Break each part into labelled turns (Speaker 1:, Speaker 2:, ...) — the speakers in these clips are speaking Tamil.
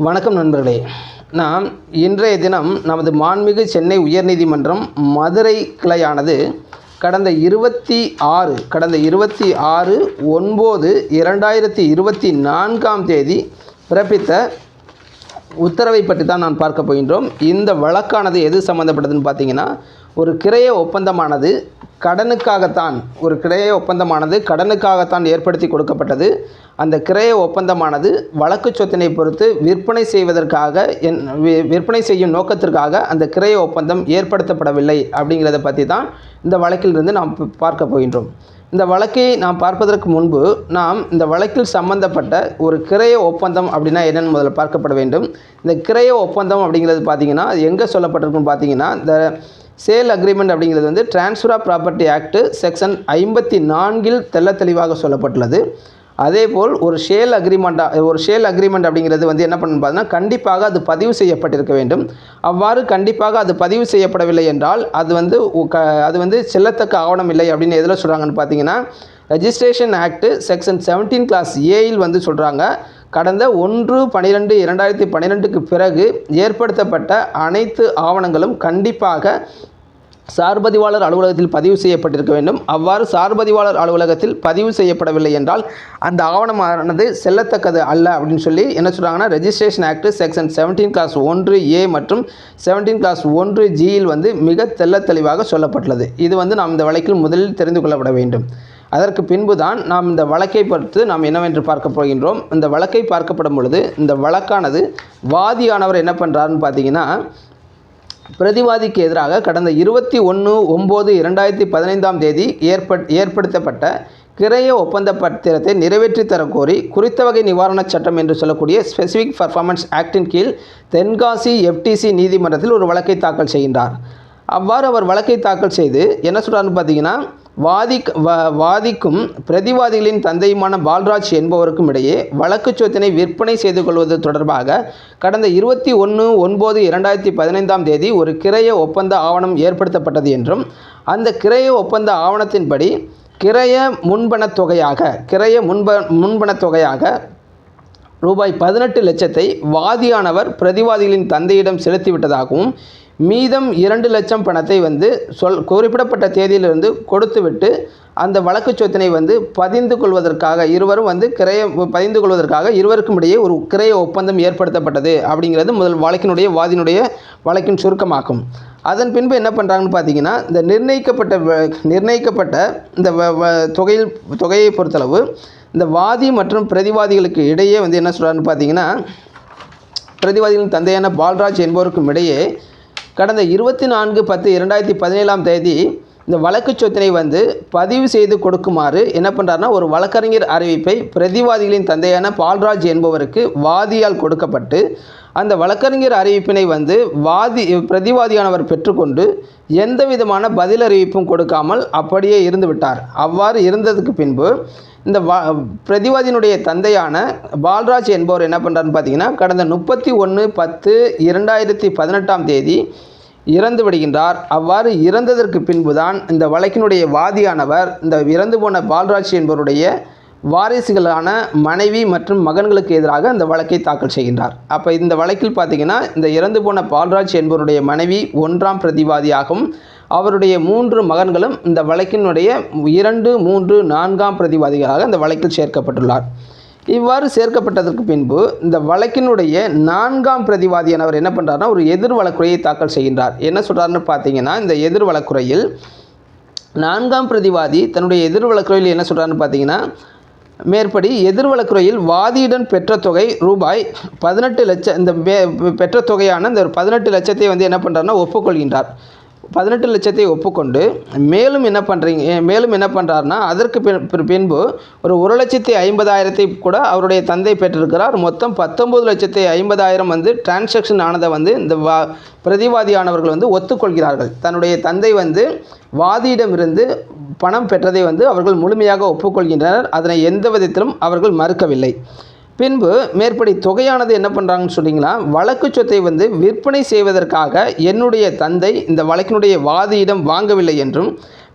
Speaker 1: வணக்கம் நண்பர்களே. நாம் இன்றைய தினம் நமது மாண்புமிகு சென்னை உயர்நீதிமன்றம் மதுரை கிளையானது கடந்த இருபத்தி ஆறு கடந்த இருபத்தி ஆறு ஒன்பது இரண்டாயிரத்தி இருபத்தி நான்காம் தேதி பிறப்பித்த உத்தரவை பற்றி தான் நான் பார்க்க போகின்றோம். இந்த வழக்கானது எது சம்மந்தப்பட்டதுன்னு பார்த்தீங்கன்னா ஒரு கிரைய ஒப்பந்தமானது கடனுக்காகத்தான் ஒரு கிரைய ஒப்பந்தமானது கடனுக்காகத்தான் ஏற்படுத்தி கொடுக்கப்பட்டது. அந்த கிரைய ஒப்பந்தமானது வழக்கு சொத்தினை பொறுத்து விற்பனை செய்வதற்காக என் விற்பனை செய்யும் நோக்கத்திற்காக அந்த கிரைய ஒப்பந்தம் ஏற்படுத்தப்படவில்லை அப்படிங்கிறத பற்றி தான் இந்த வழக்கிலிருந்து நாம் பார்க்க போகின்றோம். இந்த வழக்கை நாம் பார்ப்பதற்கு முன்பு நாம் இந்த வழக்கில் சம்பந்தப்பட்ட ஒரு கிரைய ஒப்பந்தம் அப்படின்னா என்னென்னு முதல்ல பார்க்கப்பட வேண்டும். இந்த கிரைய ஒப்பந்தம் அப்படிங்கிறது பார்த்தீங்கன்னா எங்கே சொல்லப்பட்டிருக்குன்னு பார்த்தீங்கன்னா இந்த சேல் அக்ரிமெண்ட் அப்படிங்கிறது வந்து transfer of property act section ஐம்பத்தி நான்கில் தெள்ளத் தெளிவாக சொல்லப்பட்டுள்ளது. அதேபோல் ஒரு ஷேல் அக்ரிமெண்ட்டாக ஒரு ஷேல் அக்ரிமெண்ட் அப்படிங்கிறது வந்து என்ன பண்ணணும் பார்த்தீங்கன்னா கண்டிப்பாக அது பதிவு செய்யப்பட்டிருக்க வேண்டும். அவ்வாறு கண்டிப்பாக அது பதிவு செய்யப்படவில்லை என்றால் அது வந்து க அது வந்து செல்லத்தக்க ஆவணம் இல்லை அப்படின்னு எதில் சொல்கிறாங்கன்னு பார்த்தீங்கன்னா registration act section seventeen clause ஏயில் வந்து சொல்கிறாங்க கடந்த ஒன்று பன்னிரெண்டு இரண்டாயிரத்தி பன்னிரெண்டுக்கு பிறகு ஏற்படுத்தப்பட்ட அனைத்து ஆவணங்களும் கண்டிப்பாக சார்பதிவாளர் அலுவலகத்தில் பதிவு செய்யப்பட்டிருக்க வேண்டும். அவ்வாறு சார்பதிவாளர் அலுவலகத்தில் பதிவு செய்யப்படவில்லை என்றால் அந்த ஆவணமானது செல்லத்தக்கது அல்ல அப்படின்னு சொல்லி என்ன சொல்கிறாங்கன்னா registration act section seventeen clause ஒன்று ஏ மற்றும் செவன்டீன் கிளாஸ் ஒன்று ஜியில் வந்து மிக தெள்ளத்தெளிவாக சொல்லப்பட்டுள்ளது. இது வந்து நாம் இந்த வழக்கில் முதலில் தெரிந்து கொள்ளப்பட வேண்டும். அதற்கு பின்பு தான் நாம் இந்த வழக்கை பொறுத்து நாம் என்னவென்று பார்க்க போகின்றோம். இந்த வழக்கை பார்க்கப்படும் பொழுது இந்த வழக்கானது வாதியானவர் என்ன பண்ணுறாருன்னு பார்த்தீங்கன்னா பிரதிவாதிக்கு எதிராக கடந்த இருபத்தி ஒன்று ஒம்பது இரண்டாயிரத்தி பதினைந்தாம் தேதி ஏற்பட் ஏற்படுத்தப்பட்ட கிரைய ஒப்பந்த பத்திரத்தை நிறைவேற்றி தரக்கோரி குறித்த வகை நிவாரணச் சட்டம் என்று சொல்லக்கூடிய ஸ்பெசிஃபிக் பர்ஃபார்மன்ஸ் ஆக்டின் கீழ் தென்காசி எஃப்டிசி நீதிமன்றத்தில் ஒரு வழக்கை தாக்கல் செய்கின்றார். அவ்வாறு அவர் வழக்கை தாக்கல் செய்து என்ன சொல்கிறாருன்னு பார்த்தீங்கன்னா வாதி வாதிக்கும் பிரதிவாதிகளின் தந்தையுமான பால்ராஜ் என்பவருக்கும் இடையே வழக்கு சொத்தினை விற்பனை செய்து கொள்வது தொடர்பாக கடந்த இருபத்தி ஒன்று ஒன்பது இரண்டாயிரத்தி பதினைந்தாம் தேதி ஒரு கிரைய ஒப்பந்த ஆவணம் ஏற்படுத்தப்பட்டது என்றும் அந்த கிரைய ஒப்பந்த ஆவணத்தின்படி கிரைய முன்பணத் தொகையாக கிரைய முன்ப முன்பணத் தொகையாக ரூபாய் பதினெட்டு லட்சத்தை வாதியானவர் பிரதிவாதிகளின் தந்தையிடம் செலுத்திவிட்டதாகவும் மீதம் இரண்டு லட்சம் பணத்தை வந்து சொல் குறிப்பிடப்பட்ட தேதியிலிருந்து கொடுத்துவிட்டு அந்த வழக்கு சொத்தினை வந்து பதிந்து கொள்வதற்காக இருவரும் வந்து கிரைய பதிந்து கொள்வதற்காக இருவருக்கும் இடையே ஒரு கிரைய ஒப்பந்தம் ஏற்படுத்தப்பட்டது அப்படிங்கிறது முதல் வழக்கினுடைய வாதினுடைய வழக்கின் சுருக்கமாகும். அதன் பின்பு என்ன பண்ணுறாங்கன்னு பார்த்தீங்கன்னா இந்த நிர்ணயிக்கப்பட்ட நிர்ணயிக்கப்பட்ட இந்த வ- தொகையில் தொகையை பொறுத்தளவு இந்த வாதி மற்றும் பிரதிவாதிகளுக்கு இடையே வந்து என்ன சொல்கிறாருன்னு பார்த்தீங்கன்னா பிரதிவாதிகளின் தந்தையான பால்ராஜ் என்பவருக்கும் இடையே கடந்த இருபத்தி நான்கு பத்து இரண்டாயிரத்தி பதினேழாம் தேதி இந்த வழக்கு சொத்தினை வந்து பதிவு செய்து கொடுக்குமாறு என்ன பண்ணுறாருன்னா ஒரு வழக்கறிஞர் அறிவிப்பை பிரதிவாதிகளின் தந்தையான பால்ராஜ் என்பவருக்கு வாதியால் கொடுக்கப்பட்டு அந்த வழக்கறிஞர் அறிவிப்பினை வந்து வாதி பிரதிவாதியானவர் பெற்றுக்கொண்டு எந்த விதமான பதில் அறிவிப்பும் கொடுக்காமல் அப்படியே இருந்து விட்டார் அவ்வாறு இருந்ததுக்கு பின்பு இந்த வா பிரதிவாதியினுடைய தந்தையான பால்ராஜ் என்பவர் என்ன பண்ணுறாருன்னு பார்த்தீங்கன்னா கடந்த முப்பத்தி ஒன்று பத்து இரண்டாயிரத்தி பதினெட்டாம் தேதி இறந்து விடுகின்றார். அவ்வாறு இறந்ததற்கு பின்புதான் இந்த வழக்கினுடைய வாதியானவர் இந்த இறந்து போன பால்ராஜ் என்பவருடைய வாரிசுகளான மனைவி மற்றும் மகன்களுக்கு எதிராக அந்த வழக்கை தாக்கல் செய்கின்றார். அப்போ இந்த வழக்கில் பார்த்தீங்கன்னா இந்த இறந்து போன பால்ராஜ் என்பவருடைய மனைவி ஒன்றாம் பிரதிவாதியாகவும் அவருடைய மூன்று மகன்களும் இந்த வழக்கினுடைய இரண்டு மூன்று நான்காம் பிரதிவாதிகளாக இந்த வழக்கில் சேர்க்கப்பட்டுள்ளார். இவ்வாறு சேர்க்கப்பட்டதற்கு பின்பு இந்த வழக்கினுடைய நான்காம் பிரதிவாதியானவர் என்ன பண்ணுறாருன்னா ஒரு எதிர் வழக்குறையை தாக்கல் செய்கின்றார். என்ன சொல்கிறாருன்னு பார்த்தீங்கன்னா இந்த எதிர் வழக்குறையில் நான்காம் பிரதிவாதி தன்னுடைய எதிர் வழக்குறையில் என்ன சொல்கிறாருன்னு பார்த்தீங்கன்னா மேற்படி எதிர் வழக்குறையில் வாதியுடன் பெற்ற தொகை ரூபாய் பதினெட்டு லட்சம் இந்த பெற்ற தொகையான இந்த பதினெட்டு லட்சத்தை வந்து என்ன பண்ணுறாருன்னா ஒப்புக்கொள்கின்றார். பதினெட்டு லட்சத்தை ஒப்புக்கொண்டு மேலும் என்ன பண்ணுறீங்க மேலும் என்ன பண்ணுறாருன்னா அதற்கு பின்- பின்- பின்பு ஒரு ஒரு லட்சத்தி ஐம்பதாயிரத்தை கூட அவருடைய தந்தை பெற்றிருக்கிறார். மொத்தம் பத்தொம்பது லட்சத்தி ஐம்பதாயிரம் வந்து டிரான்சாக்ஷன் ஆனதை வந்து இந்த வா பிரதிவாதியானவர்கள் வந்து ஒத்துக்கொள்கிறார்கள். தன்னுடைய தந்தை வந்து வாதியிடமிருந்து பணம் பெற்றதை வந்து அவர்கள் முழுமையாக ஒப்புக்கொள்கின்றனர். அதனை எந்த விதத்திலும் அவர்கள் மறுக்கவில்லை. பின்பு மேற்படி தொகையானது என்ன பண்ணுறாங்கன்னு சொன்னீங்கன்னா வழக்கு சொத்தை வந்து விற்பனை செய்வதற்காக என்னுடைய தந்தை இந்த வழக்கினுடைய வாதியிடம் வாங்கவில்லை என்றும்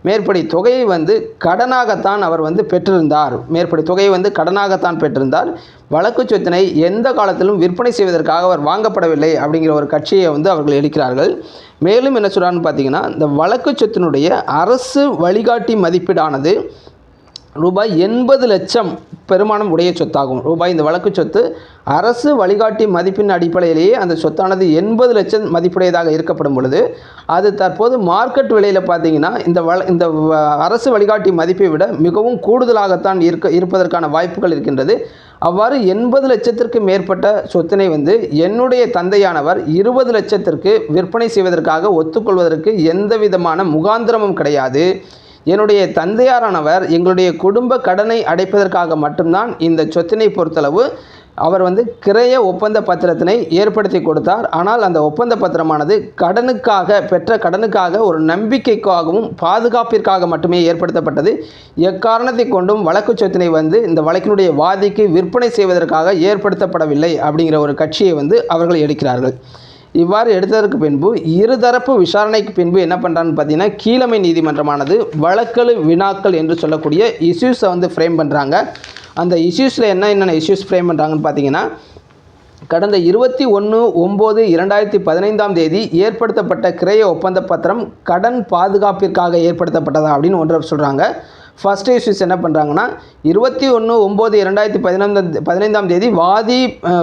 Speaker 1: மேற்படி தொகையை வந்து கடனாகத்தான் அவர் வந்து பெற்றிருந்தார். மேற்படி தொகையை வந்து கடனாகத்தான் பெற்றிருந்தார். வழக்கு சொத்தினை எந்த காலத்திலும் விற்பனை செய்வதற்காக அவர் வாங்கப்படவில்லை அப்படிங்கிற ஒரு கட்சியை வந்து அவர்கள் எடுக்கிறார்கள் மேலும் என்ன சொல்கிறான்னு பார்த்தீங்கன்னா இந்த வழக்கு சொத்தினுடைய அரசு வழிகாட்டி மதிப்பீடானது ரூபாய் எண்பது லட்சம் பெருமானம் உடைய சொத்தாகும். ரூபாய் இந்த வழக்கு சொத்து அரசு வழிகாட்டி மதிப்பின் அடிப்படையிலேயே அந்த சொத்தானது எண்பது லட்சம் மதிப்புடையதாக இருக்கப்படும் பொழுது அது தற்போது மார்க்கெட் விலையில் பார்த்தீங்கன்னா இந்த வள இந்த வ- அரசு வழிகாட்டி மதிப்பை விட மிகவும் கூடுதலாகத்தான் இருக்க இருப்பதற்கான வாய்ப்புகள் இருக்கின்றது. அவ்வாறு எண்பது லட்சத்திற்கு மேற்பட்ட சொத்தினை வந்து என்னுடைய தந்தையானவர் இருபது லட்சத்திற்கு விற்பனை செய்வதற்காக ஒத்துக்கொள்வதற்கு எந்த விதமான முகாந்திரமும் கிடையாது. என்னுடைய தந்தையாரானவர் எங்களுடைய குடும்ப கடனை அடைப்பதற்காக மட்டும்தான் இந்த சொத்தினை பொறுத்தளவு அவர் வந்து கிரைய ஒப்பந்த பத்திரத்தினை ஏற்படுத்தி கொடுத்தார். ஆனால் அந்த ஒப்பந்த பத்திரமானது கடனுக்காக பெற்ற கடனுக்காக ஒரு நம்பிக்கைக்காகவும் பாதுகாப்பிற்காக மட்டுமே ஏற்படுத்தப்பட்டது. எக்காரணத்தை கொண்டும் வழக்கு சொத்தினை வந்து இந்த வழக்கினுடைய வாதிக்கு விற்பனை செய்வதற்காக ஏற்படுத்தப்படவில்லை அப்படிங்கிற ஒரு கட்சியை வந்து அவர்கள் எடுக்கிறார்கள். இவ்வாறு எடுத்ததற்கு பின்பு இருதரப்பு விசாரணைக்கு பின்பு என்ன பண்ணுறான்னு பார்த்தீங்கன்னா கீழமை நீதிமன்றமானது வழக்கல் வினாக்கள் என்று சொல்லக்கூடிய இஷ்யூஸை வந்து ஃப்ரேம் பண்ணுறாங்க அந்த இஷ்யூஸில் என்ன என்னென்ன இஷ்யூஸ் ஃப்ரேம் பண்ணுறாங்கன்னு பார்த்தீங்கன்னா கடந்த இருபத்தி ஒன்று ஒம்பது இரண்டாயிரத்தி பதினைந்தாம் தேதி ஏற்படுத்தப்பட்ட கிரைய ஒப்பந்த பத்திரம் கடன் பாதுகாப்பிற்காக ஏற்படுத்தப்பட்டதா அப்படின்னு ஒன்றை சொல்கிறாங்க ஃபர்ஸ்ட் இஷ்யூஸ் என்ன பண்ணுறாங்கன்னா இருபத்தி ஒன்று ஒம்பது இரண்டாயிரத்தி பதினைந்தாம் பதினைந்தாம் தேதி வாதி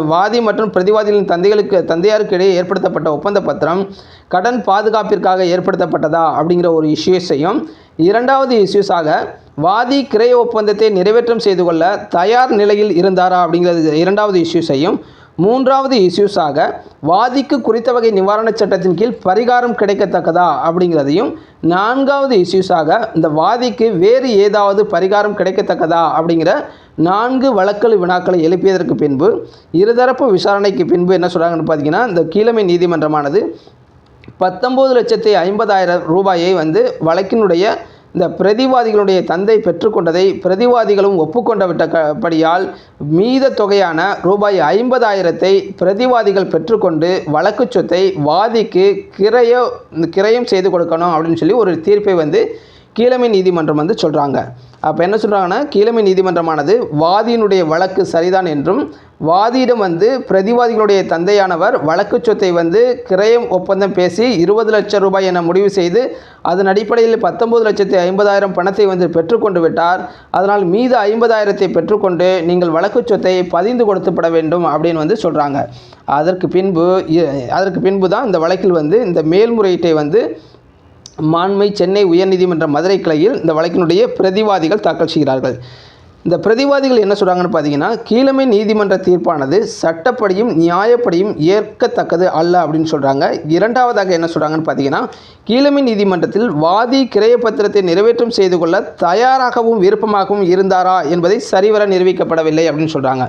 Speaker 1: வாதி மற்றும் பிரதிவாதிகளின் தந்தைகளுக்கு தந்தையாருக்கு இடையே ஏற்படுத்தப்பட்ட ஒப்பந்த பத்திரம் கடன் பாதுகாப்பிற்காக ஏற்படுத்தப்பட்டதா அப்படிங்கிற ஒரு இஷ்யூஸையும் இரண்டாவது இஷ்யூஸாக வாதி கிரை ஒப்பந்தத்தை நிறைவேற்றம் செய்து கொள்ள தயார் நிலையில் இருந்தாரா அப்படிங்கிறது இரண்டாவது இஷ்யூஸையும் மூன்றாவது இஷ்யூஸாக வாதிக்கு குறித்த வகை நிவாரணச் சட்டத்தின் கீழ் பரிகாரம் கிடைக்கத்தக்கதா அப்படிங்கிறதையும் நான்காவது இஷ்யூஸாக இந்த வாதிக்கு வேறு ஏதாவது பரிகாரம் கிடைக்கத்தக்கதா அப்படிங்கிற நான்கு வழக்கல் வினாக்களை எழுப்பியதற்கு பின்பு இருதரப்பு விசாரணைக்கு பின்பு என்ன சொல்கிறாங்கன்னு பார்த்தீங்கன்னா இந்த கீழமை நீதிமன்றமானது பத்தொம்போது லட்சத்தி ஐம்பதாயிரம் ரூபாயை வந்து வழக்கினுடைய இந்த பிரதிவாதிகளுடைய தந்தை பெற்றுக்கொண்டதை பிரதிவாதிகளும் ஒப்புக்கொண்ட விட்ட மீத தொகையான ரூபாய் ஐம்பதாயிரத்தை பிரதிவாதிகள் பெற்றுக்கொண்டு வழக்கு சொத்தை வாதிக்கு கிரைய கிரயம் செய்து கொடுக்கணும் அப்படின்னு சொல்லி ஒரு தீர்ப்பை வந்து கீழமை நீதிமன்றம் வந்து சொல்கிறாங்க அப்போ என்ன சொல்கிறாங்கன்னா கீழமை நீதிமன்றமானது வாதியினுடைய வழக்கு சரிதான் என்றும் வாதியிடம் வந்து பிரதிவாதிகளுடைய தந்தையானவர் வழக்கு சொத்தை வந்து கிரயம் ஒப்பந்தம் பேசி இருபது லட்சம் ரூபாய் என முடிவு செய்து அதன் அடிப்படையில் பத்தொம்பது லட்சத்தி ஐம்பதாயிரம் பணத்தை வந்து பெற்றுக்கொண்டு விட்டார். அதனால் மீது ஐம்பதாயிரத்தை பெற்றுக்கொண்டு நீங்கள் வழக்கு சொத்தை பதிந்து கொடுத்துப்பட வேண்டும் அப்படின்னு வந்து சொல்கிறாங்க அதற்கு பின்பு அதற்கு பின்பு தான் இந்த வழக்கில் வந்து இந்த மேல்முறையீட்டை வந்து மாண்மை சென்னை உயர்நீதிமன்ற மதுரை கிளையில் இந்த வழக்கினுடைய பிரதிவாதிகள் தாக்கல் செய்கிறார்கள். இந்த பிரதிவாதிகள் என்ன சொல்கிறாங்கன்னு பார்த்தீங்கன்னா கீழமை நீதிமன்ற தீர்ப்பானது சட்டப்படியும் நியாயப்படியும் ஏற்கத்தக்கது அல்ல அப்படின்னு சொல்கிறாங்க இரண்டாவதாக என்ன சொல்கிறாங்கன்னு பார்த்தீங்கன்னா கீழமை நீதிமன்றத்தில் வாதி கிரைய பத்திரத்தை நிறைவேற்றம் செய்து கொள்ள தயாராகவும் விருப்பமாகவும் இருந்தாரா என்பதை சரிவர நிரூபிக்கப்படவில்லை அப்படின்னு சொல்கிறாங்க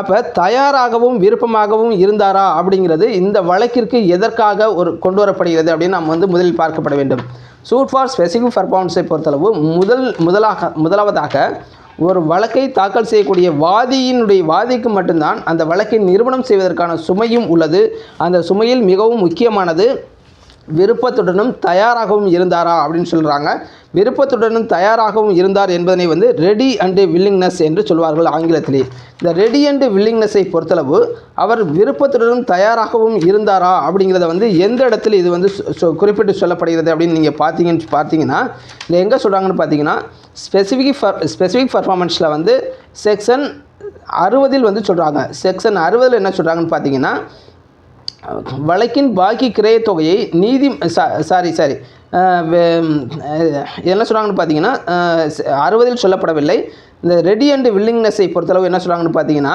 Speaker 1: அப்போ தயாராகவும் விருப்பமாகவும் இருந்தாரா அப்படிங்கிறது இந்த வழக்கிற்கு எதற்காக ஒரு கொண்டு வரப்படுகிறது அப்படின்னு நாம் வந்து முதலில் பார்க்கப்பட வேண்டும். சூட் ஃபார் ஸ்பெசிஃபிக் பர்ஃபார்மன்ஸை பொறுத்தளவு முதல் முதலாக முதலாவதாக ஒரு வழக்கை தாக்கல் செய்யக்கூடிய வாதியினுடைய வாதிக்கு மட்டும்தான் அந்த வழக்கை நிறுவனம் செய்வதற்கான சுமையும் உள்ளது. அந்த சுமையில் மிகவும் முக்கியமானது விருப்பத்துடனும் தயாராகவும் இருந்தாரா அப்படின்னு சொல்கிறாங்க விருப்பத்துடனும் தயாராகவும் இருந்தார் என்பதனை வந்து ரெடி அண்டு வில்லிங்னஸ் என்று சொல்வார்கள் ஆங்கிலத்திலே. இந்த ரெடி அண்டு வில்லிங்னஸை பொறுத்தளவு அவர் விருப்பத்துடனும் தயாராகவும் இருந்தாரா அப்படிங்கிறத வந்து எந்த இடத்துல இது வந்து குறிப்பிட்டு சொல்லப்படுகிறது அப்படின்னு நீங்கள் பார்த்தீங்கன்னு பார்த்தீங்கன்னா இல்லை எங்கே சொல்கிறாங்கன்னு பார்த்தீங்கன்னா ஸ்பெசிஃபிக் ஃபர் ஸ்பெசிஃபிக் பர்ஃபார்மன்ஸில் வந்து செக்ஷன் அறுபதில் வந்து சொல்கிறாங்க செக்ஷன் அறுபதில் என்ன சொல்கிறாங்கன்னு பார்த்தீங்கன்னா வழக்கின் பாக்கி கிரைய தொகையை நீதி சாரி சாரி என்ன சொல்கிறாங்கன்னு பார்த்தீங்கன்னா அறுபதில் சொல்லப்படவில்லை. இந்த ரெடி அண்ட் வில்லிங்னஸை பொறுத்தளவு என்ன சொல்கிறாங்கன்னு பார்த்தீங்கன்னா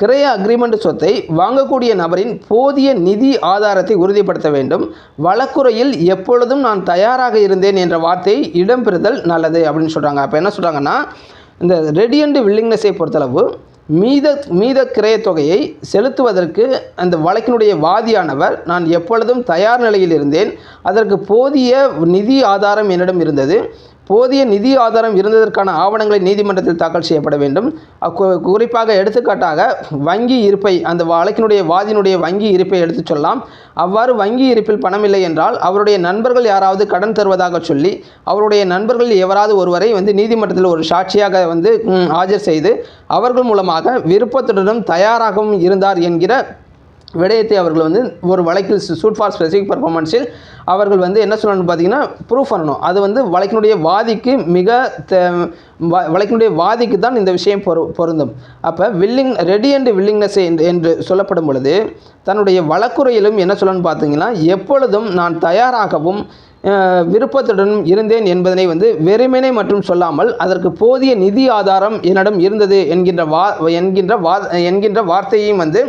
Speaker 1: கிரைய அக்ரிமெண்ட் சொத்தை வாங்கக்கூடிய நபரின் போதிய நிதி ஆதாரத்தை உறுதிப்படுத்த வேண்டும். வழக்குறையில் எப்பொழுதும் நான் தயாராக இருந்தேன் என்ற வார்த்தை இடம்பெறுதல் நல்லது அப்படின்னு சொல்கிறாங்க அப்போ என்ன சொல்கிறாங்கன்னா இந்த ரெடி அண்ட் வில்லிங்னஸை பொறுத்தளவு மீத மீத கிரயத் தொகையை செலுத்துவதற்கு அந்த வழக்கினுடைய வாதியானவர் நான் எப்பொழுதும் தயார் நிலையில் இருந்தேன். அதற்கு போதிய நிதி ஆதாரம் என்னிடம் இருந்தது. போதிய நிதி ஆதாரம் இருந்ததற்கான ஆவணங்களை நீதிமன்றத்தில் தாக்கல் செய்யப்பட வேண்டும். குறிப்பாக எடுத்துக்காட்டாக வங்கி இருப்பை அந்த வழக்கினுடைய வாதியினுடைய வங்கி இருப்பை எடுத்துச் சொல்லலாம். அவ்வாறு வங்கி இருப்பில் பணம் இல்லை என்றால் அவருடைய நண்பர்கள் யாராவது கடன் தருவதாக சொல்லி அவருடைய நண்பர்கள் எவராவது ஒருவரை வந்து நீதிமன்றத்தில் ஒரு சாட்சியாக வந்து ஆஜர் செய்து அவர்கள் மூலமாக விருப்பத்துடனும் தயாராகவும் இருந்தார் என்கிற விடயத்தை அவர்கள் வந்து ஒரு வழக்கில் சூட் ஃபார் ஸ்பெசிஃபிக் பர்ஃபார்மன்ஸில் அவர்கள் வந்து என்ன சொல்லணும்னு பார்த்தீங்கன்னா ப்ரூஃப் பண்ணணும். அது வந்து வழக்கினுடைய வாதிக்கு மிக தே- வ- வழக்கினுடைய வாதிக்கு தான் இந்த விஷயம் பொரு பொருந்தும். அப்போ வில்லிங் ரெடி அண்ட் வில்லிங்னஸ் என்று சொல்லப்படும் பொழுது தன்னுடைய வழக்குறையிலும் என்ன சொல்லணும்னு பார்த்தீங்கன்னா எப்பொழுதும் நான் தயாராகவும் விருப்பத்துடன் விருப்பத்துடனும் இருந்தேன் என்பதனை வந்து வெறுமனே மற்றும் சொல்லாமல் அதற்கு போதிய நிதி ஆதாரம் என்னிடம் இருந்தது என்கின்ற வா என்கின்ற வா என்கின்ற வார்த்தையையும் வந்து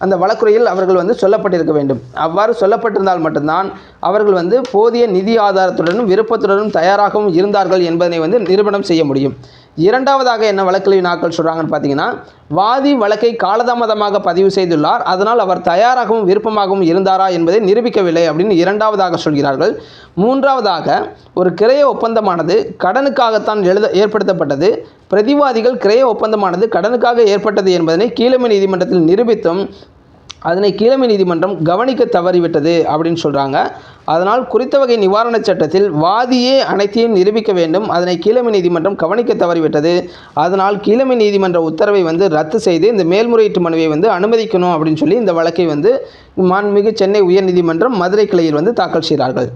Speaker 1: அந்த வழக்குரையில் அவர்கள் வந்து சொல்லப்பட்டிருக்க வேண்டும். அவ்வாறு சொல்லப்பட்டிருந்தால் மட்டும்தான் அவர்கள் வந்து போதிய நிதி ஆதாரத்துடனும் விருப்பத்துடனும் தயாராகவும் இருந்தார்கள் என்பதனை வந்து நிரூபணம் செய்ய முடியும். இரண்டாவதாக என்ன வழக்கில் வினாக்கள் சொல்கிறாங்கன்னு பார்த்தீங்கன்னா வாதி வழக்கை காலதாமதமாக பதிவு செய்துள்ளார். அதனால் அவர் தயாராகவும் விருப்பமாகவும் இருந்தாரா என்பதை நிரூபிக்கவில்லை அப்படின்னு இரண்டாவதாக சொல்கிறார்கள். மூன்றாவதாக ஒரு கிரைய ஒப்பந்தமானது கடனுக்காகத்தான் எழுத ஏற்படுத்தப்பட்டது. பிரதிவாதிகள் கிரைய ஒப்பந்தமானது கடனுக்காக ஏற்பட்டது என்பதனை கீழமை நீதிமன்றத்தில் நிரூபித்தும் அதனை கீழமை நீதிமன்றம் கவனிக்க தவறிவிட்டது அப்படின்னு சொல்கிறாங்க அதனால் குறித்த வகை நிவாரணச் சட்டத்தில் வாதியே அனைத்தையும் நிரூபிக்க வேண்டும். அதனை கீழமை நீதிமன்றம் கவனிக்க தவறிவிட்டது. அதனால் கீழமை நீதிமன்ற உத்தரவை வந்து ரத்து செய்து இந்த மேல்முறையீட்டு மனுவை வந்து அனுமதிக்கணும் அப்படின்னு சொல்லி இந்த வழக்கை வந்து மாண்புமிகு சென்னை உயர்நீதிமன்றம் மதுரை கிளையில் வந்து தாக்கல் செய்கிறார்கள்.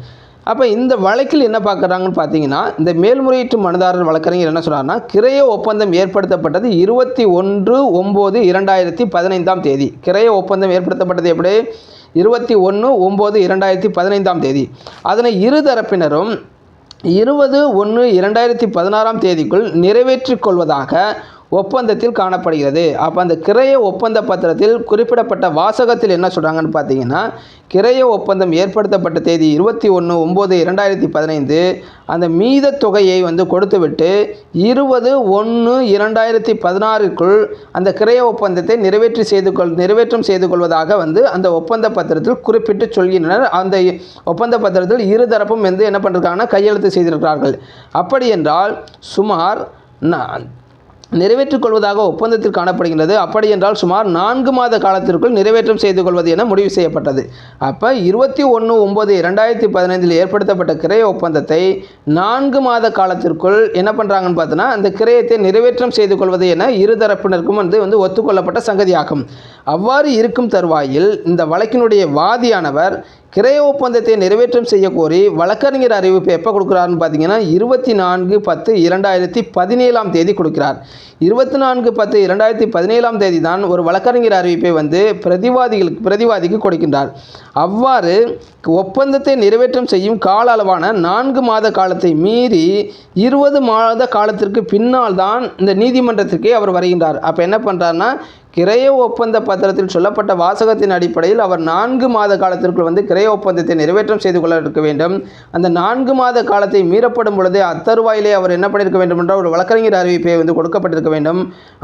Speaker 1: அப்போ இந்த வழக்கில் என்ன பார்க்குறாங்கன்னு பார்த்தீங்கன்னா இந்த மேல்முறையீட்டு மனுதாரர் வழக்கறிஞர் என்ன சொல்கிறாருன்னா கிரைய ஒப்பந்தம் ஏற்படுத்தப்பட்டது இருபத்தி ஒன்று ஒம்பது இரண்டாயிரத்தி பதினைந்தாம் தேதி. கிரைய ஒப்பந்தம் ஏற்படுத்தப்பட்டது எப்படி? இருபத்தி ஒன்று ஒம்பது இரண்டாயிரத்தி பதினைந்தாம் தேதி. அதனை இரு தரப்பினரும் இருபது ஒன்று இரண்டாயிரத்தி பதினாறாம் தேதிக்குள் நிறைவேற்றிக் கொள்வதாக ஒப்பந்தத்தில் காணப்படுகிறது. அப்போ அந்த கிரைய ஒப்பந்த பத்திரத்தில் குறிப்பிடப்பட்ட வாசகத்தில் என்ன சொல்கிறாங்கன்னு பார்த்தீங்கன்னா கிரைய ஒப்பந்தம் ஏற்படுத்தப்பட்ட தேதி இருபத்தி ஒன்று ஒம்பது இரண்டாயிரத்தி பதினைந்து அந்த மீத தொகையை வந்து கொடுத்துவிட்டு இருபது ஒன்று இரண்டாயிரத்தி பதினாறுக்குள் அந்த கிரைய ஒப்பந்தத்தை நிறைவேற்றி செய்து கொள் நிறைவேற்றம் செய்து கொள்வதாக வந்து அந்த ஒப்பந்த பத்திரத்தில் குறிப்பிட்டு சொல்கின்றனர். அந்த ஒப்பந்த பத்திரத்தில் இரு தரப்பும் வந்து என்ன பண்ணுறாங்கன்னா கையெழுத்து செய்திருக்கிறார்கள். அப்படி என்றால் சுமார் நான் நிறைவேற்றிக் கொள்வதாக ஒப்பந்தத்தில் காணப்படுகின்றது. அப்படி என்றால் சுமார் நான்கு மாத காலத்திற்குள் நிறைவேற்றம் செய்து கொள்வது என முடிவு செய்யப்பட்டது. அப்போ இருபத்தி ஒன்று ஒம்பது இரண்டாயிரத்தி பதினைந்தில் ஏற்படுத்தப்பட்ட கிரைய ஒப்பந்தத்தை நான்கு மாத காலத்திற்குள் என்ன பண்ணுறாங்கன்னு பார்த்தோன்னா அந்த கிரயத்தை நிறைவேற்றம் செய்து கொள்வது என இரு தரப்பினருக்கும் வந்து வந்து ஒத்துக்கொள்ளப்பட்ட சங்கதியாகும். அவ்வாறு இருக்கும் தருவாயில் இந்த வழக்கினுடைய வாதியானவர் கிரைய ஒப்பந்தத்தை நிறைவேற்றம் செய்ய கோரி வழக்கறிஞர் அறிவிப்பு எப்போ கொடுக்குறாருன்னு பார்த்தீங்கன்னா இருபத்தி நான்கு பத்து இரண்டாயிரத்தி பதினேழாம் தேதி கொடுக்கிறார். இருபத்தி நான்கு பத்து இரண்டாயிரத்தி பதினேழாம் தேதி தான் ஒரு வழக்கறிஞர் அறிவிப்பை வந்து பிரதிவாதிகளுக்கு பிரதிவாதிக்கு கொடுக்கின்றார். அவ்வாறு ஒப்பந்தத்தை நிறைவேற்றம் செய்யும் கால அளவான நான்கு மாத காலத்தை மீறி இருபது மாத காலத்திற்கு பின்னால் தான் இந்த நீதிமன்றத்திற்கே அவர் வருகின்றார். அப்போ என்ன பண்ணுறாருன்னா கிரைய ஒப்பந்த பத்திரத்தில் சொல்லப்பட்ட வாசகத்தின் அடிப்படையில் அவர் நான்கு மாத காலத்திற்குள் வந்து கிரைய ஒப்பந்தத்தை நிறைவேற்றம் செய்து கொள்ள இருக்க வேண்டும். அந்த நான்கு மாத காலத்தை மீறப்படும் பொழுதே அத்தருவாயிலே அவர் என்ன பண்ணியிருக்க வேண்டும் என்ற ஒரு வழக்கறிஞர் அறிவிப்பை வந்து கொடுக்கப்பட்டிருக்க வேண்டும்.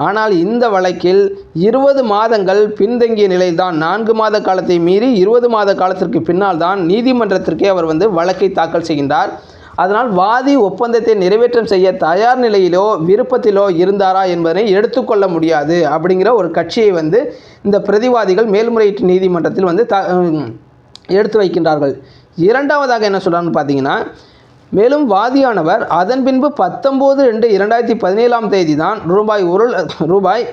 Speaker 1: ஆனால் இந்த வழக்கில் இருபது மாதங்கள் பின்தங்கிய நிலையில்தான் நான்கு மாத காலத்தை மீறி இருபது மாத காலத்திற்கு பின்னால் தான் நீதிமன்றத்திற்கே அவர் வந்து வழக்கை தாக்கல் செய்கின்றார். அதனால் வாதி ஒப்பந்தத்தை நிறைவேற்றம் செய்ய தயார் நிலையிலோ விருப்பத்திலோ இருந்தாரா என்பதனை எடுத்துக்கொள்ள முடியாது அப்படிங்கிற ஒரு கட்சியை வந்து இந்த பிரதிவாதிகள் மேல்முறையீட்டு நீதிமன்றத்தில் வந்து த எடுத்து வைக்கின்றார்கள். இரண்டாவதாக என்ன சொல்கிறான்னு பார்த்தீங்கன்னா மேலும் வாதியானவர் அதன் பின்பு பத்தொம்போது ரெண்டு இரண்டாயிரத்தி பதினேழாம் தேதி தான் ரூபாய் ஒரு ரூபாய்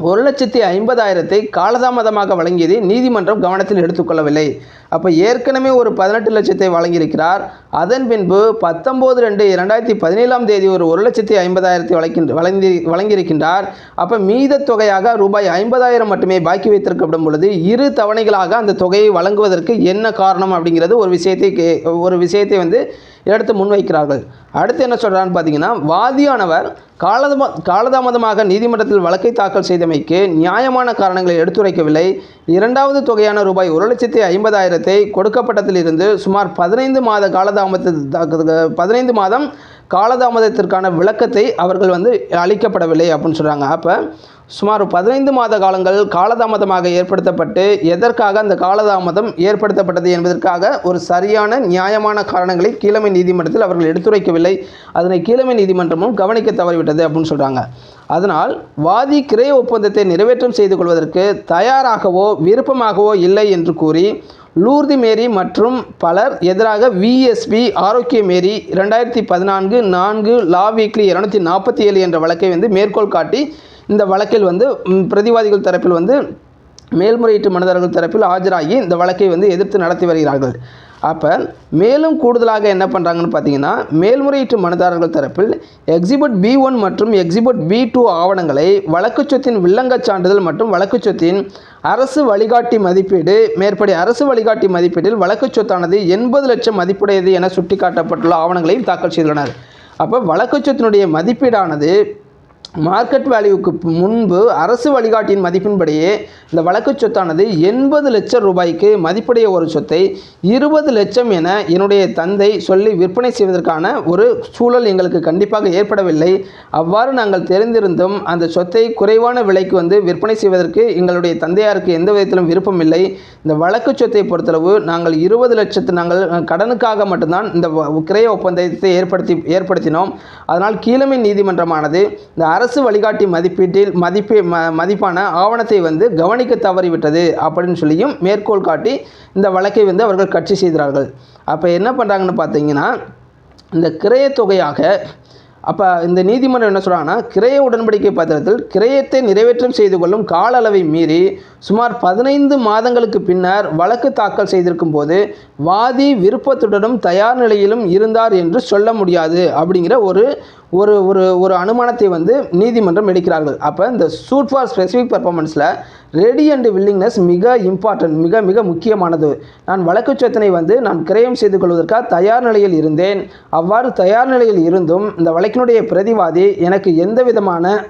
Speaker 1: ஒரு லட்சத்தி ஐம்பதாயிரத்தை காலதாமதமாக வழங்கியதை நீதிமன்றம் கவனத்தில் எடுத்துக்கொள்ளவில்லை. அப்போ ஏற்கனவே ஒரு பதினெட்டு லட்சத்தை வழங்கியிருக்கிறார். அதன் பின்பு பத்தொம்போது ரெண்டு இரண்டாயிரத்தி பதினேழாம் தேதி ஒரு ஒரு லட்சத்தி ஐம்பதாயிரத்தை வழங்கின்ற வழங்கி வழங்கியிருக்கின்றார். அப்போ மீத தொகையாக ரூபாய் ஐம்பதாயிரம் மட்டுமே பாக்கி வைத்திருக்கப்படும் பொழுது இரு தவணைகளாக அந்த தொகையை வழங்குவதற்கு என்ன காரணம் அப்படிங்கிறது ஒரு விஷயத்தை கே- ஒரு விஷயத்தை வந்து எடுத்து முன்வைக்கிறார்கள். அடுத்து என்ன சொல்கிறான்னு பார்த்தீங்கன்னா வாதியானவர் காலதாம காலதாமதமாக நீதிமன்றத்தில் வழக்கை தாக்கல் செய்தமைக்கு நியாயமான காரணங்களை எடுத்துரைக்கவில்லை. இரண்டாவது தொகையான ரூபாய் ஒரு லட்சத்தி ஐம்பதாயிரத்தை கொடுக்கப்பட்டதிலிருந்து சுமார் பதினைந்து மாத காலதாமத பதினைந்து மாதம் காலதாமதத்திற்கான விளக்கத்தை அவர்கள் வந்து அளிக்கப்படவில்லை அப்படின்னு சொல்கிறாங்க அப்போ சுமார் பதினைந்து மாத காலங்கள் காலதாமதமாக ஏற்படுத்தப்பட்டு எதற்காக அந்த காலதாமதம் ஏற்படுத்தப்பட்டது என்பதற்காக ஒரு சரியான நியாயமான காரணங்களை கீழமை நீதிமன்றத்தில் அவர்கள் எடுத்துரைக்கவில்லை. அதனை கீழமை நீதிமன்றமும் கவனிக்க தவறிவிட்டது அப்படின்னு சொல்கிறாங்க அதனால் வாதி கிரய ஒப்பந்தத்தை நிறைவேற்றம் செய்து கொள்வதற்கு தயாராகவோ விருப்பமாகவோ இல்லை என்று கூறி லூர்தி மேரி மற்றும் பலர் எதிராக விஎஸ்பி ஆரோக்கிய மேரி ரெண்டாயிரத்தி பதினான்கு நான்கு லா வீக்லி இரநூத்தி நாற்பத்தி ஏழு என்ற வழக்கை வந்து மேற்கோள் காட்டி இந்த வழக்கில் வந்து பிரதிவாதிகள் தரப்பில் வந்து மேல்முறையீட்டு மனிதர்கள் தரப்பில் ஆஜராகி இந்த வழக்கை வந்து எதிர்த்து நடத்தி வருகிறார்கள். அப்போ மேலும் கூடுதலாக என்ன பண்ணுறாங்கன்னு பார்த்தீங்கன்னா மேல்முறையீட்டு மனுதாரர்கள் தரப்பில் எக்ஸிபிட் பி ஒன் மற்றும் எக்ஸிபிட் பி டூ ஆவணங்களை வழக்கு சொத்தின் வில்லங்கச் சான்றிதழ் மற்றும் வழக்கு சொத்தின் அரசு வழிகாட்டி மதிப்பீடு மேற்படி அரசு வழிகாட்டி மதிப்பீட்டில் வழக்கு சொத்தானது எண்பது லட்சம் மதிப்புடையது என சுட்டிக்காட்டப்பட்டுள்ள ஆவணங்களையும் தாக்கல் செய்துள்ளனர். அப்போ வழக்குச் சொத்தினுடைய மதிப்பீடானது மார்க்கெட் வேல்யூவுக்கு முன்பு அரசு வழிகாட்டியின் மதிப்பின்படியே இந்த வழக்கு சொத்தானது எண்பது லட்சம் ரூபாய்க்கு மதிப்புடைய ஒரு சொத்தை இருபது லட்சம் என என்னுடைய தந்தை சொல்லி விற்பனை செய்வதற்கான ஒரு சூழல் எங்களுக்கு கண்டிப்பாக ஏற்படவில்லை. அவ்வாறு நாங்கள் தெரிந்திருந்தும் அந்த சொத்தை குறைவான விலைக்கு வந்து விற்பனை செய்வதற்கு எங்களுடைய தந்தையாருக்கு எந்த விதத்திலும் விருப்பமில்லை இந்த வழக்கு சொத்தை பொறுத்தளவு நாங்கள் இருபது லட்சத்து நாங்கள் கடனுக்காக மட்டும்தான் இந்த வ- கிரய ஒப்பந்தத்தை ஏற்படுத்தி ஏற்படுத்தினோம். அதனால் கீழமை நீதிமன்றமானது இந்த அரசு அரசு வழிகாட்டி மதிப்பீட்டில் மதிப்பே ம மதிப்பான ஆவணத்தை வந்து கவனிக்க தவறிவிட்டது அப்படின்னு சொல்லியும் மேற்கோள் காட்டி இந்த வழக்கை வந்து அவர்கள் கட்சி செய்கிறார்கள். அப்போ என்ன பண்ணுறாங்கன்னு பார்த்தீங்கன்னா இந்த கிரயத் தொகையாக அப்போ இந்த நீதிமன்றம் என்ன சொல்கிறாங்கன்னா கிரய உடன்படிக்கை பத்திரத்தில் கிரயத்தை நிறைவேற்றம் செய்து கொள்ளும் கால அளவை மீறி சுமார் பதினைந்து மாதங்களுக்கு பின்னர் வழக்கு தாக்கல் செய்திருக்கும் போது வாதி விருப்பத்துடனும் தயார் நிலையிலும் இருந்தார் என்று சொல்ல முடியாது அப்படிங்கிற ஒரு ஒரு ஒரு ஒரு அனுமானத்தை வந்து நீதிமன்றம் எடுக்கிறார்கள். அப்போ இந்த சூட் ஃபார் ஸ்பெசிஃபிக் பர்ஃபார்மன்ஸில் ரெடி அண்ட் வில்லிங்னஸ் மிக இம்பார்ட்டன்ட் மிக மிக முக்கியமானது. நான் வழக்குச் சொத்தினை வந்து நான் கிரயம் செய்து கொள்வதற்காக தயார் நிலையில் இருந்தேன். அவ்வாறு தயார் நிலையில் இருந்தும் இந்த வழக்கினுடைய பிரதிவாதி எனக்கு எந்த விதமான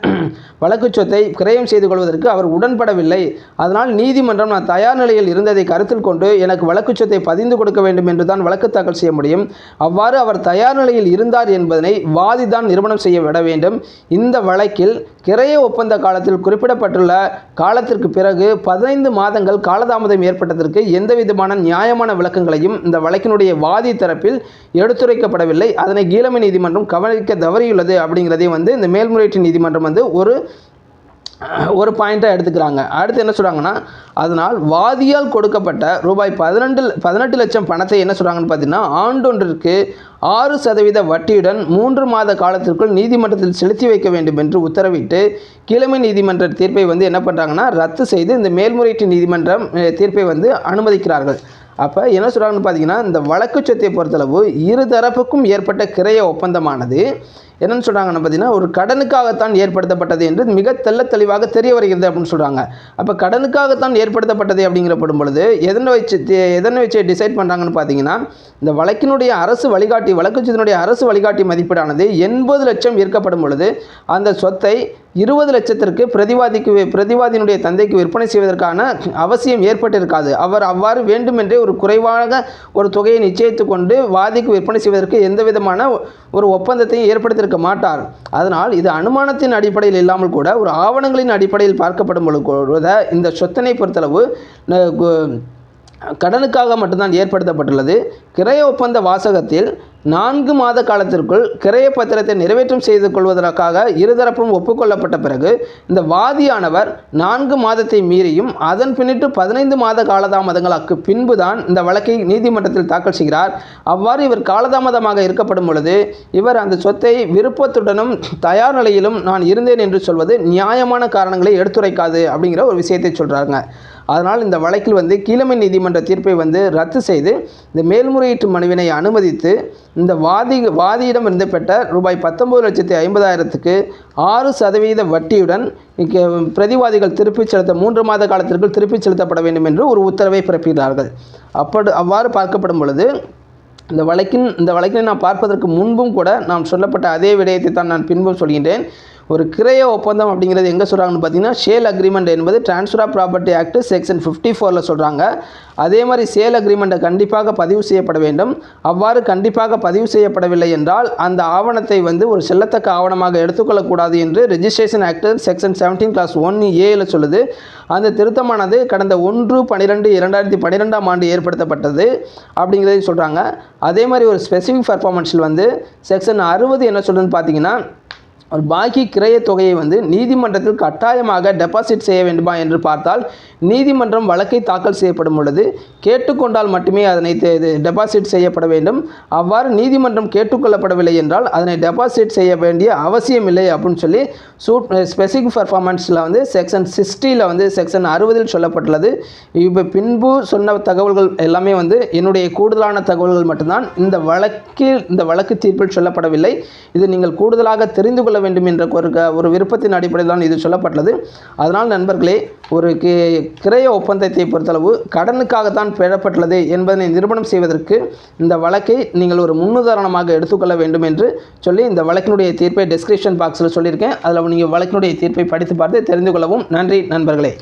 Speaker 1: வழக்குச் சொத்தை கிரயம் செய்து கொள்வதற்கு அவர் உடன்படவில்லை. அதனால் நீதிமன்றம் நான் தயார் நிலையில் இருந்ததை கருத்தில் கொண்டு எனக்கு வழக்கு சொத்தை பதிந்து கொடுக்க வேண்டும் என்று தான் வழக்கு தாக்கல் செய்ய முடியும். அவ்வாறு அவர் தயார் நிலையில் இருந்தார் என்பதனை வாதி தான் நிறுவனம் செய்ய விட வேண்டும். இந்த வழக்கில் கிரைய ஒப்பந்த காலத்தில் குறிப்பிடப்பட்டுள்ள காலத்திற்கு பிறகு பதினைந்து மாதங்கள் காலதாமதம் ஏற்பட்டதற்கு எந்த விதமான நியாயமான விளக்கங்களையும் இந்த வழக்கினுடைய வாதி தரப்பில் எடுத்துரைக்கப்படவில்லை. அதனை கீழமை நீதிமன்றம் கவனிக்க தவறியுள்ளது அப்படிங்கிறதையும் வந்து இந்த மேல்முறையீட்டு நீதிமன்றம் வந்து ஒரு ஒரு பாயிண்ட்டாக எடுத்துக்கிறாங்க. அடுத்து என்ன சொல்கிறாங்கன்னா அதனால் வாதியால் கொடுக்கப்பட்ட ரூபாய் பதினெண்டு பதினெட்டு லட்சம் பணத்தை என்ன சொல்கிறாங்கன்னு பார்த்தீங்கன்னா ஆண்டொன்றிற்கு ஆறு சதவீத வட்டியுடன் மூன்று மாத காலத்திற்குள் நீதிமன்றத்தில் செலுத்தி வைக்க வேண்டும் என்று உத்தரவிட்டு கிழமை நீதிமன்ற தீர்ப்பை வந்து என்ன பண்ணுறாங்கன்னா ரத்து செய்து இந்த மேல்முறையீட்டு நீதிமன்றம் தீர்ப்பை வந்து அனுமதிக்கிறார்கள். அப்போ என்ன சொல்கிறாங்கன்னு பார்த்தீங்கன்னா இந்த வழக்கு சொத்தை பொறுத்தளவு இரு தரப்புக்கும் ஏற்பட்ட கிரைய ஒப்பந்தமானது. என்னன்னு சொல்கிறாங்கன்னு பார்த்தீங்கன்னா ஒரு கடனுக்காகத்தான் ஏற்படுத்தப்பட்டது என்று மிக தெல்ல தெளிவாக தெரிய வருகிறது அப்படின்னு சொல்கிறாங்க அப்போ கடனுக்காகத்தான் ஏற்படுத்தப்பட்டது அப்படிங்கிறப்படும் பொழுது எதனை வச்சு எதனை வச்சு டிசைட் பண்ணுறாங்கன்னு பார்த்தீங்கன்னா இந்த வழக்கினுடைய அரசு வழிகாட்டி வழக்குச்சத்தினுடைய அரசு வழிகாட்டி மதிப்பீடானது எண்பது லட்சம் விற்கப்படும் பொழுது அந்த சொத்தை இருபது லட்சத்திற்கு பிரதிவாதிக்கு பிரதிவாதியினுடைய தந்தைக்கு விற்பனை செய்வதற்கான அவசியம் ஏற்பட்டிருக்காது. அவர் அவ்வாறு வேண்டுமென்றே ஒரு குறைவாக ஒரு தொகையை நிச்சயித்து கொண்டு வாதிக்கு விற்பனை செய்வதற்கு எந்த விதமான ஒரு ஒப்பந்தத்தையும் வைத்திருக்க மாட்டார். அதனால் இது அனுமானத்தின் அடிப்படையில் இல்லாமல் கூட ஒரு ஆவணங்களின் அடிப்படையில் பார்க்கப்படும் பொழுது கூட இந்த சொத்தனை பொறுத்தளவு கடனுக்காக மட்டும்தான் ஏற்படுத்தப்பட்டுள்ளது. கிரய ஒப்பந்த வாசகத்தில் நான்கு மாத காலத்திற்குள் கிரைய பத்திரத்தை நிறைவேற்றம் செய்து கொள்வதற்காக இருதரப்பும் ஒப்புக்கொள்ளப்பட்ட பிறகு இந்த வாதியானவர் நான்கு மாதத்தை மீறியும் அதன் பின்னிட்டு பதினைந்து மாத காலதாமதங்களுக்கு பின்புதான் இந்த வழக்கை நீதிமன்றத்தில் தாக்கல் செய்கிறார். அவ்வாறு இவர் காலதாமதமாக இருக்கப்படும் பொழுது இவர் அந்த சொத்தை விருப்பத்துடனும் தயார் நிலையிலும் நான் இருந்தேன் என்று சொல்வது நியாயமான காரணங்களை எடுத்துரைக்காது அப்படிங்கிற ஒரு விஷயத்தை சொல்கிறாங்க அதனால் இந்த வழக்கில் வந்து கீழமை நீதிமன்ற தீர்ப்பை வந்து ரத்து செய்து இந்த மேல்முறையீட்டு மனுவினை அனுமதித்து இந்த வாதி வாதியிடம் இருந்து பெற்ற ரூபாய் பத்தொம்பது லட்சத்தி ஐம்பதாயிரத்துக்கு ஆறு சதவீத வட்டியுடன் இங்க பிரதிவாதிகள் திருப்பிச் செலுத்த மூன்று மாத காலத்திற்குள் திருப்பிச் செலுத்தப்பட வேண்டும் என்று ஒரு உத்தரவை பிறப்பிக்கிறார்கள். அப்படி அவ்வாறு பார்க்கப்படும் பொழுது இந்த வழக்கின் இந்த வழக்கினை நான் பார்ப்பதற்கு முன்பும் கூட நாம் சொல்லப்பட்ட அதே விடயத்தை தான் நான் பின்பும் சொல்கின்றேன். ஒரு கிரைய ஒப்பந்தம் அப்படிங்கிறது எங்கே சொல்கிறாங்கன்னு பார்த்தீங்கன்னா ஷேல் அக்ரிமெண்ட் என்பது transfer of property act section fifty ஃபோரில் சொல்கிறாங்க அதே மாதிரி சேல் அக்ரிமெண்ட்டை கண்டிப்பாக பதிவு செய்யப்பட வேண்டும். அவ்வாறு கண்டிப்பாக பதிவு செய்யப்படவில்லை என்றால் அந்த ஆவணத்தை வந்து ஒரு செல்லத்தக்க ஆவணமாக எடுத்துக்கொள்ளக்கூடாது என்று registration act section seventeen clause one ஏல சொல்லுது. அந்த திருத்தமானது கடந்த ஒன்று பன்னிரெண்டு இரண்டாயிரத்தி பன்னிரெண்டாம் ஆண்டு ஏற்படுத்தப்பட்டது அப்படிங்கிறதையும் சொல்கிறாங்க அதே மாதிரி ஒரு ஸ்பெசிஃபிக் பர்ஃபார்மன்ஸில் வந்து செக்ஷன் அறுபது என்ன சொல்லுதுன்னு பார்த்தீங்கன்னா பாக்கி கிரைய தொகையை வந்து நீதிமன்றத்தில் கட்டாயமாக டெபாசிட் செய்ய வேண்டுமா என்று பார்த்தால் நீதிமன்றம் வழக்கை தாக்கல் செய்யப்படும் பொழுது கேட்டுக்கொண்டால் மட்டுமே அதனை டெபாசிட் செய்யப்பட வேண்டும். அவ்வாறு நீதிமன்றம் கேட்டுக்கொள்ளப்படவில்லை என்றால் அதனை டெபாசிட் செய்ய வேண்டிய அவசியம் இல்லை அப்படின்னு சொல்லி சூட் ஸ்பெசிஃபிக் பர்ஃபார்மன்ஸில் வந்து செக்ஷன் சிக்ஸ்டியில் வந்து செக்ஷன் அறுபதில் சொல்லப்பட்டுள்ளது. இப்போ பின்பு சொன்ன தகவல்கள் எல்லாமே வந்து என்னுடைய கூடுதலான தகவல்கள் மட்டும்தான். இந்த வழக்கில் இந்த வழக்கு தீர்ப்பில் சொல்லப்படவில்லை. இது நீங்கள் கூடுதலாக தெரிந்து கொள்ள வேண்டும் என்ற ஒரு ஒரு விருப்பத்தின் அடிப்படையில் தான் இது சொல்லப்பட்டது அதனால் நண்பர்களே ஒரு கி கிரைய ஒப்பந்தத்தை பொறுத்தளவு கடனுக்காகத்தான் பெறப்பட்டுள்ளது என்பதனை நிரூபணம் செய்வதற்கு இந்த வழக்கை நீங்கள் ஒரு முன்னுதாரணமாக எடுத்துக்கொள்ள வேண்டும் என்று சொல்லி இந்த வழக்கினுடைய தீர்ப்பை டிஸ்கிரிப்ஷன் பாக்ஸில் சொல்லியிருக்கேன். அதில் நீங்கள் வழக்கினுடைய தீர்ப்பை படித்து பார்த்து தெரிந்து கொள்ளவும். நன்றி நண்பர்களே.